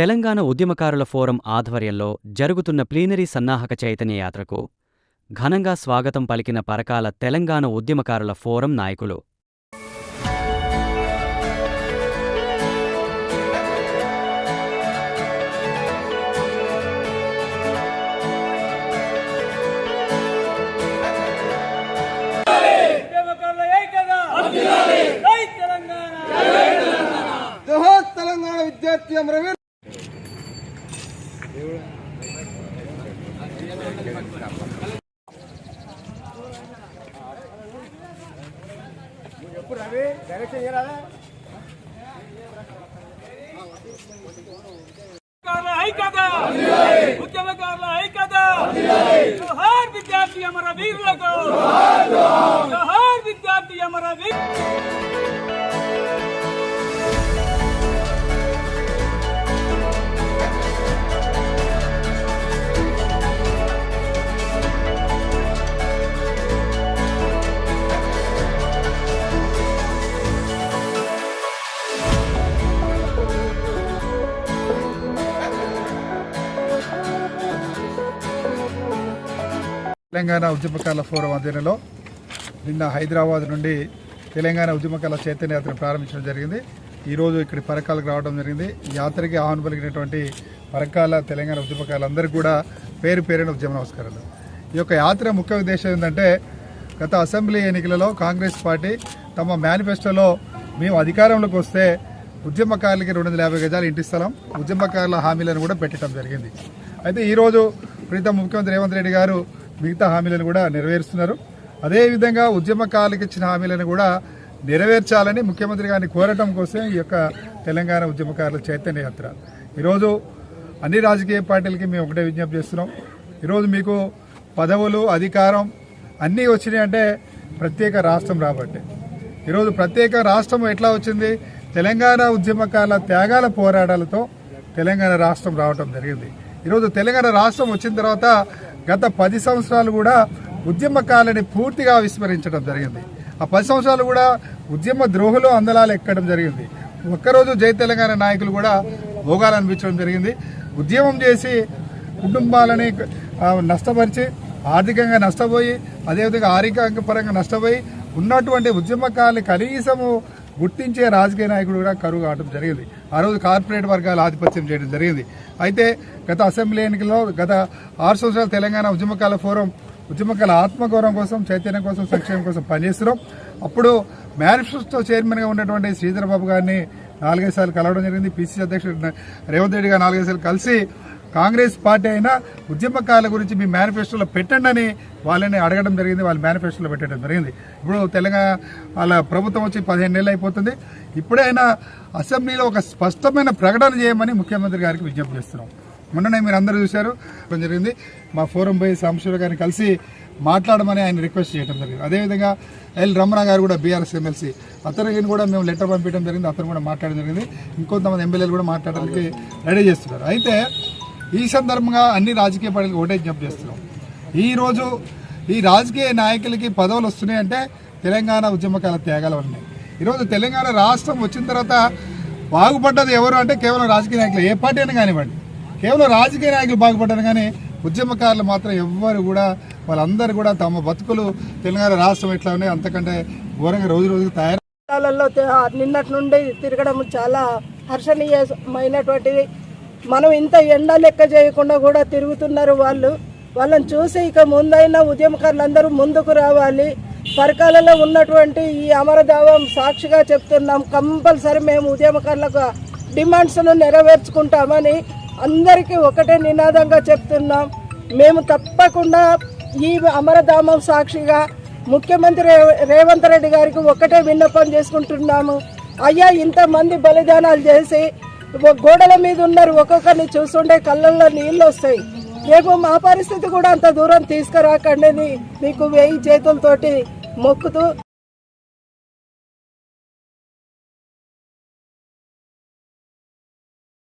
తెలంగాణ ఉద్యమకారుల ఫోరం ఆధ్వర్యంలో జరుగుతున్న ప్లీనరీ సన్నాహక చైతన్య యాత్రకు ఘనంగా స్వాగతం పలికిన పరకాల తెలంగాణ ఉద్యమకారుల ఫోరం నాయకులు. తెలంగాణ. విద్యార్థి అమరవీర్ ఉద్యమకారుల ఐక్యత ఉద్యమకారుల ఐక్యత జోహార్ విద్యార్థి అమర వీరులకు తెలంగాణ ఉద్యమకాల ఫోరం ఆధ్వర్యంలో నిన్న హైదరాబాద్ నుండి తెలంగాణ ఉద్యమకాల చైతన్య యాత్ర ప్రారంభించడం జరిగింది. ఈరోజు ఇక్కడ పరకాలకు రావడం జరిగింది. ఈ యాత్రకి ఆహ్వానం పలికినటువంటి పరకాల తెలంగాణ ఉద్యమకాలందరికీ కూడా పేరు పేరున ఉద్యమ నమస్కారాలు. ఈ యొక్క యాత్ర ముఖ్య ఉద్దేశం ఏంటంటే గత అసెంబ్లీ ఎన్నికలలో కాంగ్రెస్ పార్టీ తమ మేనిఫెస్టోలో మేము అధికారంలోకి వస్తే ఉద్యమకారులకి రెండు వందల యాభై గజాలు ఇంటి స్థలం ఉద్యమకారుల హామీలను కూడా పెట్టడం జరిగింది. అయితే ఈరోజు ప్రీతం ముఖ్యమంత్రి రేవంత్ రెడ్డి గారు మిగతా హామీలను కూడా నెరవేరుస్తున్నారు. అదేవిధంగా ఉద్యమకాలకు ఇచ్చిన హామీలను కూడా నెరవేర్చాలని ముఖ్యమంత్రి గారిని కోరటం కోసం ఈ యొక్క తెలంగాణ ఉద్యమకారుల చైతన్య యాత్ర. ఈరోజు అన్ని రాజకీయ పార్టీలకి మేము ఒకటే విజ్ఞప్తి చేస్తున్నాం. ఈరోజు మీకు పదవులు అధికారం అన్నీ వచ్చినాయి అంటే ప్రత్యేక రాష్ట్రం రాబట్టే. ఈరోజు ప్రత్యేక రాష్ట్రం ఎట్లా వచ్చింది? తెలంగాణ ఉద్యమకాల త్యాగాల పోరాటాలతో తెలంగాణ రాష్ట్రం రావటం జరిగింది. ఈరోజు తెలంగాణ రాష్ట్రం వచ్చిన తర్వాత గత పది సంవత్సరాలు కూడా ఉద్యమకాలని పూర్తిగా విస్మరించడం జరిగింది. ఆ పది సంవత్సరాలు కూడా ఉద్యమ ద్రోహులు అందలాలు ఎక్కడం జరిగింది. ఒక్కరోజు జై తెలంగాణ నాయకులు కూడా భోగాలనిపించడం జరిగింది. ఉద్యమం చేసి కుటుంబాలని నష్టపరిచి ఆర్థికంగా నష్టపోయి అదేవిధంగా ఆర్థిక పరంగా నష్టపోయి ఉన్నటువంటి ఉద్యమకాలని కనీసము గుర్తించే రాజకీయ నాయకుడు కూడా కరువు కావడం జరిగింది. ఆ రోజు కార్పొరేట్ వర్గాలు ఆధిపత్యం చేయడం జరిగింది. అయితే గత అసెంబ్లీ ఎన్నికల్లో గత ఆరు సంవత్సరాలు తెలంగాణ ఉద్యమకాల ఫోరం ఉద్యమకాల ఆత్మగౌరవం కోసం చైతన్యం కోసం సంక్షేమం కోసం పనిచేస్తున్నాం. అప్పుడు మేనిఫెస్టో చైర్మన్గా ఉన్నటువంటి శ్రీధర్ బాబు గారిని నాలుగైదు సార్లు కలవడం జరిగింది. పిసిసి అధ్యక్షుడు రేవంత్ రెడ్డి గారు నాలుగైదు సార్లు కలిసి కాంగ్రెస్ పార్టీ అయినా ఉద్యమకాల గురించి మీ మేనిఫెస్టోలో పెట్టండి అని వాళ్ళని అడగడం జరిగింది వాళ్ళ మేనిఫెస్టోలో పెట్టడం జరిగింది. ఇప్పుడు తెలంగాణ వాళ్ళ ప్రభుత్వం వచ్చి పదిహేను నెలలు అయిపోతుంది. ఇప్పుడైనా అసెంబ్లీలో ఒక స్పష్టమైన ప్రకటన చేయమని ముఖ్యమంత్రి గారికి విజ్ఞప్తి చేస్తున్నాం. మొన్ననే మీరు అందరూ చూశారు జరిగింది. మా ఫోరం పోయి సాంబశివరావు గారిని కలిసి మాట్లాడమని ఆయన రిక్వెస్ట్ చేయడం జరిగింది. అదేవిధంగా ఎల్ రమణ గారు కూడా బీఆర్ఎస్ ఎమ్మెల్సీ. అతనికి కూడా మేము లెటర్ పంపించడం జరిగింది అతను కూడా మాట్లాడడం జరిగింది. ఇంకొంతమంది ఎమ్మెల్యేలు కూడా మాట్లాడడానికి రెడీ చేస్తున్నారు. అయితే ఈ సందర్భంగా అన్ని రాజకీయ పార్టీలకు ఒకటే విజ్ఞప్తి చేస్తున్నాం. ఈరోజు ఈ రాజకీయ నాయకులకి పదవులు వస్తున్నాయంటే తెలంగాణ ఉద్యమకాల త్యాగాలు ఉన్నాయి. ఈరోజు తెలంగాణ రాష్ట్రం వచ్చిన తర్వాత బాగుపడ్డది ఎవరు అంటే కేవలం రాజకీయ నాయకులు. ఏ పార్టీ అయినా కానివ్వండి. కేవలం రాజకీయ నాయకులు బాగుపడ్డారు కానీ ఉద్యమకారులు మాత్రం ఎవ్వరు కూడా వాళ్ళందరూ కూడా తమ బతుకులు తెలంగాణ రాష్ట్రం ఎట్లా ఉన్నాయి అంతకంటే ఘోరంగా రోజు రోజుకు తయారు నిన్నటి నుండి తిరగడం చాలా హర్షణీయమైనటువంటిది. మనం ఇంత ఎండ లెక్క చేయకుండా కూడా తిరుగుతున్నారు వాళ్ళు. వాళ్ళని చూసి ఇక ముందైనా ఉద్యమకారులందరూ ముందుకు రావాలి. పరకాలలో ఉన్నటువంటి ఈ అమరధావం సాక్షిగా చెప్తున్నాం. కంపల్సరీ మేము ఉద్యమకారులకు డిమాండ్స్ను నెరవేర్చుకుంటామని అందరికీ ఒకటే నినాదంగా చెప్తున్నాం. మేము తప్పకుండా ఈ అమరధామం సాక్షిగా ముఖ్యమంత్రి రేవంత్ రెడ్డి గారికి ఒకటే విన్నపం చేసుకుంటున్నాము. అయ్యా ఇంతమంది బలిదానాలు చేసి గోడల మీద ఉన్నారు. ఒక్కొక్కరిని చూస్తుంటే కళ్ళల్లో నీళ్ళు వస్తాయి. రేపు మా పరిస్థితి కూడా అంత దూరం తీసుకురాకండి మీకు వేయి చేతులతోటి మొక్కుతూ